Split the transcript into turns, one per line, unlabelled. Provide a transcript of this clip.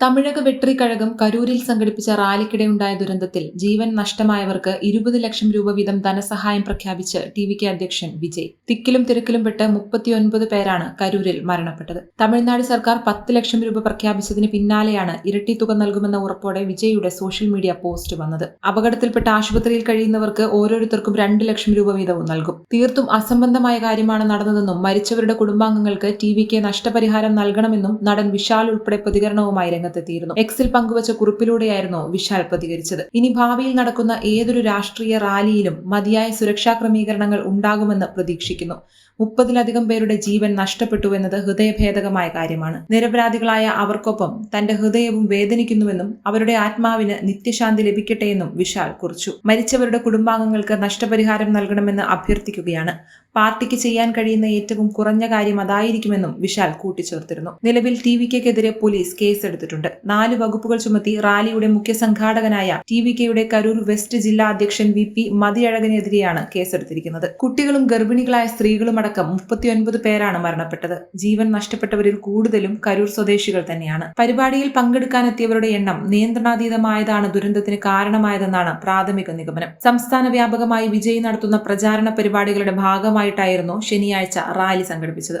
തമിഴക വെട്രി കഴകം കരൂരിൽ സംഘടിപ്പിച്ച റാലിക്കിടെയുണ്ടായ ദുരന്തത്തിൽ ജീവൻ നഷ്ടമായവർക്ക് ഇരുപത് ലക്ഷം രൂപ വീതം ധനസഹായം പ്രഖ്യാപിച്ച് ടി വി കെ അധ്യക്ഷൻ വിജയ്. തിക്കിലും തിരക്കിലും പെട്ട് മുപ്പത്തിയൊൻപത് പേരാണ് കരൂരിൽ മരണപ്പെട്ടത്. തമിഴ്നാട് സർക്കാർ പത്ത് ലക്ഷം രൂപ പ്രഖ്യാപിച്ചതിന് പിന്നാലെയാണ് ഇരട്ടി തുക നൽകുമെന്ന ഉറപ്പോടെ വിജയുടെ സോഷ്യൽ മീഡിയ പോസ്റ്റ് വന്നത്. അപകടത്തിൽപ്പെട്ട ആശുപത്രിയിൽ കഴിയുന്നവർക്ക് ഓരോരുത്തർക്കും രണ്ട് ലക്ഷം രൂപ വീതവും നൽകും. തീർത്തും അസംബന്ധമായ കാര്യമാണ് നടന്നതെന്നും മരിച്ചവരുടെ കുടുംബാംഗങ്ങൾക്ക് ടി വി കെ നഷ്ടപരിഹാരം നൽകണമെന്നും നടൻ വിശാൽ ഉൾപ്പെടെ പ്രതികരണവുമായി രംഗത്തെത്തിയിരുന്നു. എക്സിൽ പങ്കുവച്ച കുറിപ്പിലൂടെയായിരുന്നു വിശാൽ പ്രതികരിച്ചത്. ഇനി ഭാവിയിൽ നടക്കുന്ന ഏതൊരു രാഷ്ട്രീയ റാലിയിലും മതിയായ സുരക്ഷാ ക്രമീകരണങ്ങൾ ഉണ്ടാകുമെന്ന് പ്രതീക്ഷിക്കുന്നു. മുപ്പതിലധികം പേരുടെ ജീവൻ നഷ്ടപ്പെട്ടു എന്നത് ഹൃദയഭേദകമായ കാര്യമാണ്. നിരപരാധികളായ അവർക്കൊപ്പം തന്റെ ഹൃദയവും വേദനിക്കുന്നുവെന്നും അവരുടെ ആത്മാവിന് നിത്യശാന്തി ലഭിക്കട്ടെ എന്നും വിശാൽ കുറിച്ചു. മരിച്ചവരുടെ കുടുംബാംഗങ്ങൾക്ക് നഷ്ടപരിഹാരം നൽകണമെന്ന് അഭ്യർത്ഥിക്കുകയാണ്. പാർട്ടിക്ക് ചെയ്യാൻ കഴിയുന്ന ഏറ്റവും കുറഞ്ഞ കാര്യം അതായിരിക്കുമെന്നും വിശാൽ കൂട്ടിച്ചേർത്തിരുന്നു. നിലവിൽ ടി വി കെക്കെതിരെ പോലീസ് കേസെടുത്തിട്ടുണ്ട്. നാല് വകുപ്പുകൾ ചുമത്തി റാലിയുടെ മുഖ്യ സംഘാടകനായ ടി വി കെയുടെ കരൂർ വെസ്റ്റ് ജില്ലാ അധ്യക്ഷൻ വി പി മതിയഴകനെതിരെയാണ് കേസെടുത്തിരിക്കുന്നത്. കുട്ടികളും ഗർഭിണികളായ സ്ത്രീകളുമടക്കം മുപ്പത്തിയൊൻപത് പേരാണ് മരണപ്പെട്ടത്. ജീവൻ നഷ്ടപ്പെട്ടവരിൽ കൂടുതലും കരൂർ സ്വദേശികൾ തന്നെയാണ്. പരിപാടിയിൽ പങ്കെടുക്കാനെത്തിയവരുടെ എണ്ണം നിയന്ത്രണാതീതമായതാണ് ദുരന്തത്തിന് കാരണമായതെന്നാണ് പ്രാഥമിക നിഗമനം. സംസ്ഥാന വ്യാപകമായി വിജയ് നടത്തുന്ന പ്രചാരണ പരിപാടികളുടെ ഭാഗമായിട്ടായിരുന്നു ശനിയാഴ്ച റാലി സംഘടിപ്പിച്ചത്.